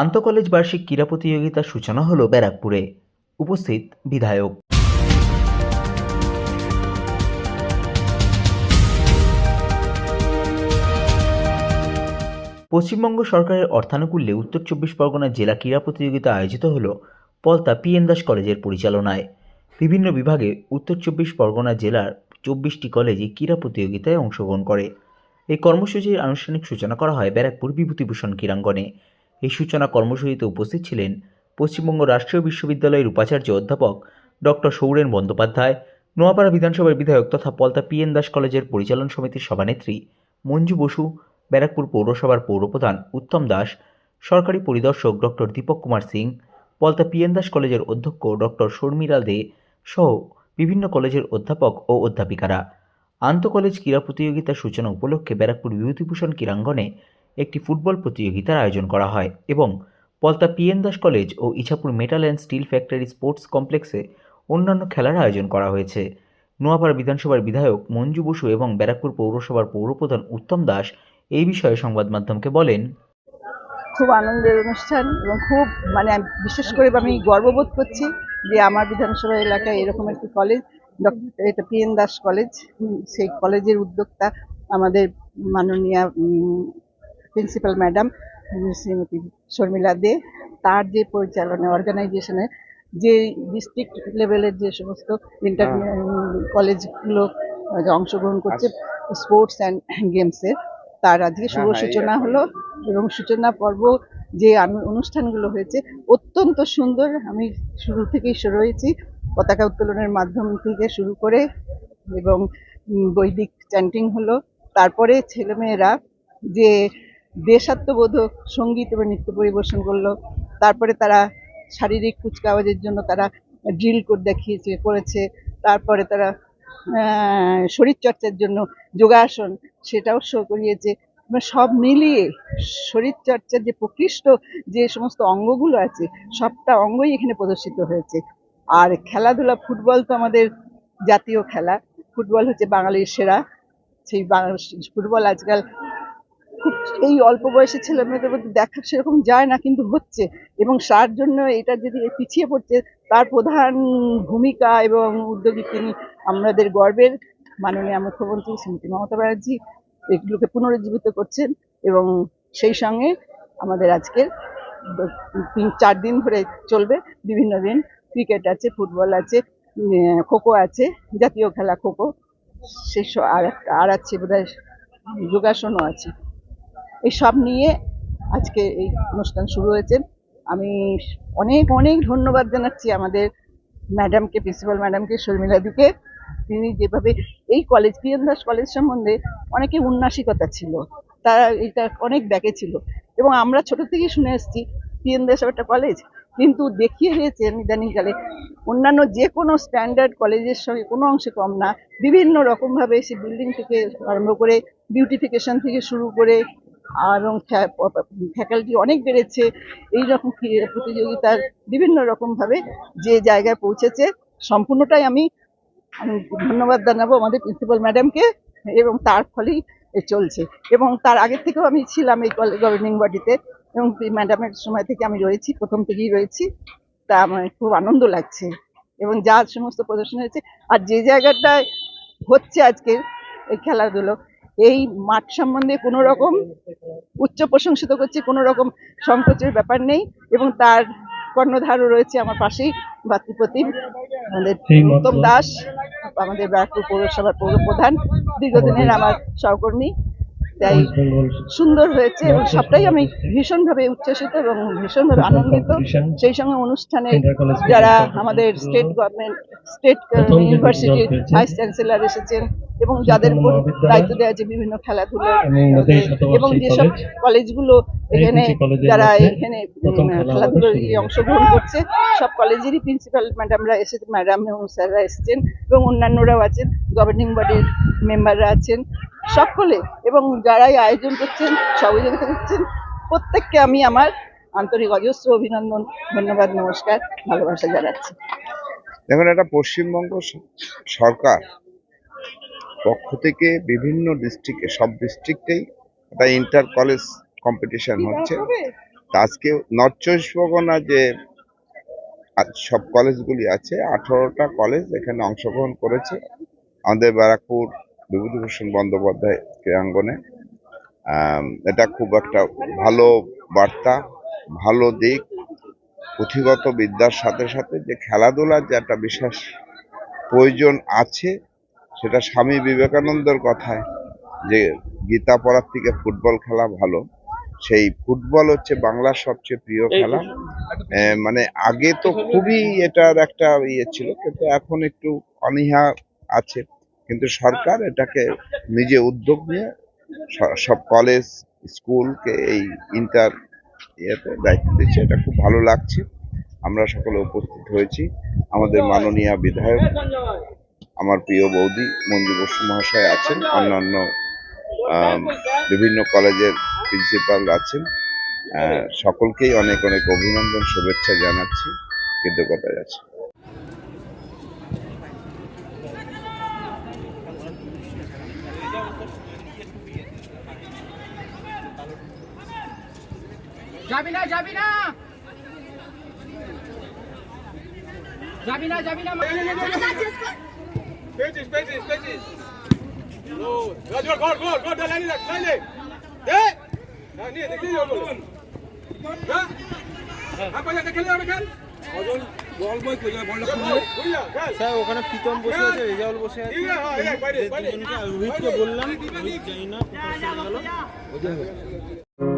আন্তঃকলেজ বার্ষিক ক্রীড়া প্রতিযোগিতার সূচনা হলো ব্যারাকপুরে। উপস্থিত বিধায়ক। পশ্চিমবঙ্গ সরকারের অর্থানুকূল্যে উত্তর চব্বিশ পরগনা জেলা ক্রীড়া প্রতিযোগিতা আয়োজিত হল পলতা পি এন দাস কলেজের পরিচালনায়। বিভিন্ন বিভাগে উত্তর চব্বিশ পরগনা জেলার চব্বিশটি কলেজই ক্রীড়া প্রতিযোগিতায় অংশগ্রহণ করে। এই কর্মসূচির আনুষ্ঠানিক সূচনা করা হয় ব্যারাকপুর বিভূতিভূষণ ক্রীড়াঙ্গনে। এই সূচনা কর্মসূচিতে উপস্থিত ছিলেন পশ্চিমবঙ্গ রাষ্ট্রীয় বিশ্ববিদ্যালয়ের উপাচার্য অধ্যাপক ডক্টর সৌরেন বন্দ্যোপাধ্যায়, নোয়াপাড়া বিধানসভার বিধায়ক তথা পলতা পি এন দাস কলেজের পরিচালন সমিতির সভানেত্রী মঞ্জু বসু, ব্যারাকপুর পৌরসভার পৌরপ্রধান উত্তম দাস, সরকারি পরিদর্শক doctor Dipak Kumar Singh, Palta P N Das কলেজের অধ্যক্ষ ডক্টর শর্মিলা দে সহ বিভিন্ন কলেজের অধ্যাপক ও অধ্যাপিকারা। আন্তঃকলেজ ক্রীড়া প্রতিযোগিতার সূচনা উপলক্ষে ব্যারাকপুর বিভূতিভূষণ ক্রীড়াঙ্গনে একটি ফুটবল প্রতিযোগিতার আয়োজন করা হয় এবং Palta P N Das college O Ichapur metal and steel factory sports কমপ্লেক্সে অন্যান্য খেলার আয়োজন করা হয়েছে। নোয়াপাড়া বিধানসভার বিধায়ক মঞ্জু বসু এবং ব্যারাকপুর পৌরসভার পৌরপ্রধান উত্তম দাস এই বিষয়ে সংবাদ মাধ্যমকে বলেন। খুব আনন্দের অনুষ্ঠান এবং খুব মানে বিশেষ করে আমি গর্ববোধ করছি যে আমার বিধানসভা এলাকায় এরকম একটি কলেজ এটা পি এন দাস কলেজ, সেই কলেজের উদ্যোক্তা আমাদের মাননীয় প্রিন্সিপাল ম্যাডাম শ্রীমতী শর্মিলা দে তার যে পরিচালনা অর্গানাইজেশনের যে ডিস্ট্রিক্ট লেভেলের যে সমস্ত ইন্টার কলেজগুলো অংশগ্রহণ করছে স্পোর্টস অ্যান্ড গেমসের তার আজকে শুভ হ্যাঁ, সূচনা হলো এবং সূচনা পর্ব যে অনুষ্ঠানগুলো হয়েছে অত্যন্ত সুন্দর। আমি শুরু থেকেই শুরু হয়েছি পতাকা উত্তোলনের মাধ্যম থেকে শুরু করে এবং বৈদিক চ্যান্টিং হলো। তারপরে ছেলেমেয়েরা যে দেশাত্মবোধক সংগীত এবং নৃত্য পরিবেশন করল। তারপরে তারা শারীরিক কুচকাওয়াজের জন্য তারা ড্রিল করে দেখিয়েছে, করেছে। তারপরে তারা শরীরচর্চার জন্য যোগাসন সেটাও শো করিয়েছে। মানে সব মিলিয়ে শরীরচর্চার যে প্রকৃষ্ট যে সমস্ত অঙ্গগুলো আছে, সবটা অঙ্গই এখানে প্রদর্শিত হয়েছে। আর খেলাধুলা, ফুটবল তো আমাদের জাতীয় খেলা। ফুটবল হচ্ছে বাঙালির সেরা। সেই বাংলা ফুটবল আজকাল খুব এই অল্প বয়সী ছেলে মেয়েদের মধ্যে দেখা সেরকম যায় না, কিন্তু হচ্ছে। এবং তার জন্য এটা যদি পিছিয়ে পড়ছে তার প্রধান ভূমিকা এবং উদ্যোগী তিনি আমাদের গর্বের মাননীয় মুখ্যমন্ত্রী শ্রীমতী মমতা ব্যানার্জি, এগুলোকে পুনরুজ্জীবিত করছেন এবং সেই সঙ্গে আমাদের আজকের তিন, চার দিন ধরে চলবে বিভিন্ন দিন। ক্রিকেট আছে, ফুটবল আছে খোখো আছে, জাতীয় খেলা খোখো। সেই আর আর আছে বোধহয় যোগাসনও আছে। এই সব নিয়ে আজকে এই অনুষ্ঠান শুরু হয়েছে। আমি অনেক অনেক ধন্যবাদ জানাচ্ছি আমাদের ম্যাডামকে, প্রিন্সিপাল ম্যাডামকে শর্মিলাদিকে তিনি যেভাবে এই কলেজ পিএন দাস কলেজ সম্বন্ধে অনেকে উন্নাসিকতা ছিল, তারা এটা অনেক ব্যাকে ছিল। এবং আমরা ছোট থেকেই শুনে এসেছি পিএন দাস একটা কলেজ, কিন্তু দেখিয়ে দিয়েছেন ইদানিংকালে অন্যান্য যে কোনো স্ট্যান্ডার্ড কলেজের সঙ্গে কোনো অংশে কম না। বিভিন্ন রকমভাবে সে বিল্ডিং থেকে আরম্ভ করে বিউটিফিকেশন থেকে শুরু করে এবং ফ্যাকাল্টি অনেক বেড়েছে। এই রকম প্রতিযোগিতার বিভিন্ন রকমভাবে যে জায়গায় পৌঁছেছে, সম্পূর্ণটাই আমি ধন্যবাদ জানাব আমাদের প্রিন্সিপাল ম্যাডামকে এবং তার ফলেই চলছে। এবং তার আগের থেকেও আমি ছিলাম এই কলেজ গভর্নিং বডিতে এবং ম্যাডামের সময় থেকে আমি রয়েছি, প্রথম থেকেই রয়েছি। তা আমার খুব আনন্দ লাগছে। এবং যা সমস্ত প্রদর্শন হয়েছে, আর যে জায়গাটায় হচ্ছে আজকে এই খেলাধুলো এই মাঠ সম্বন্ধে কোনো রকম উচ্চ প্রশংসিত করছি কোনো রকম সংকোচের ব্যাপার নেই এবং তার কর্ণধারও রয়েছে আমার পাশেই ভাতৃপ্রতিম আমাদের উত্তম দাস আমাদের ব্যারাকপুর পৌরসভার পৌর প্রধান দীর্ঘদিনের আমার সহকর্মী। তাই সুন্দর হয়েছে। এবং সবটাই আমি ভীষণভাবে উচ্ছ্বসিত এবং ভীষণভাবে আনন্দিত। সেই সঙ্গে অনুষ্ঠানে যারা আমাদের স্টেট গভর্নমেন্ট স্টেট ইউনিভার্সিটির ভাইস চ্যান্সেলর এসেছেন এবং যাদের উপর দায়িত্ব দেওয়া আছে বিভিন্ন খেলাধুলো এবং যেসব কলেজগুলো এখানে যারা এখানে খেলাধুলোর অংশগ্রহণ করছে সব কলেজেরই প্রিন্সিপাল ম্যাডামরা এসেছেন ম্যাডাম এবং স্যাররা এসেছেন এবং অন্যান্যরাও আছেন গভর্নিং বডির মেম্বাররা আছেন। সকলে এবং যারাই আয়োজন করছেন সহযোগিতা করছেন প্রত্যেককে আমি আমার আন্তরিক অজস্র অভিনন্দন ধন্যবাদ নমস্কার ভালোবাসা জানাচ্ছি। দেখুন এটা পশ্চিমবঙ্গ সরকার পক্ষ থেকে বিভিন্ন ডিস্ট্রিক্টে সব ডিস্ট্রিক্টেই একটা ইন্টার কলেজ কম্পিটিশন হচ্ছে। আজকে নর্থ চব্বিশ পরগনা যে সব কলেজগুলি আছে আঠারোটা কলেজ এখানে অংশগ্রহণ করেছে। আমাদের ব্যারাকপুর বিভূতিভূষণ বন্দ্যোপাধ্যায় ক্রীড়াঙ্গনে। এটা খুব একটা ভালো বার্তা ভালো দিক পুঁথিগত বিদ্যার সাথে সাথে যে খেলাধুলার যে একটা বিশেষ প্রয়োজন আছে সেটা স্বামী বিবেকানন্দের কথায় যে গীতা পড়ার থেকে ফুটবল খেলা ভালো সেই ফুটবল হচ্ছে বাংলার সবচেয়ে প্রিয় খেলা। মানে আগে তো খুবই এটার একটা ইয়ে ছিল কিন্তু এখন একটু অনীহা আছে। কিন্তু সরকার এটাকে নিজে উদ্যোগ নিয়ে সব কলেজ স্কুলকে এই ইন্টার ইয়েতে দায়িত্ব দিচ্ছে। এটা খুব ভালো লাগছে। আমরা সকলে উপস্থিত হয়েছি। আমাদের মাননীয় বিধায়ক, আমার প্রিয় বৌদি মঞ্জু বসু মহাশয় আছেন। অন্যান্য বিভিন্ন কলেজের প্রিন্সিপাল আছেন। সকলকেই অনেক অনেক অভিনন্দন, শুভেচ্ছা জানাচ্ছি। কৃতজ্ঞতা আছে। যাবি না যাবি না যাবি না যাবি না Pages, pages, pages. No. Gol, gol, gol, gol, dale, dale, dale. ¿Eh? Ah, niye, দেখে যাও বলো। হ্যাঁ? আপা যা দেখে যাও দেখেন। বল বই কোথায় বলটা খুললো স্যার ওখানে প্রীতম বসে আছে রেজাউল বসে আছে হ্যাঁ, রোহিতকে বললাম রোহিত জানি না কোথায় চলে গেল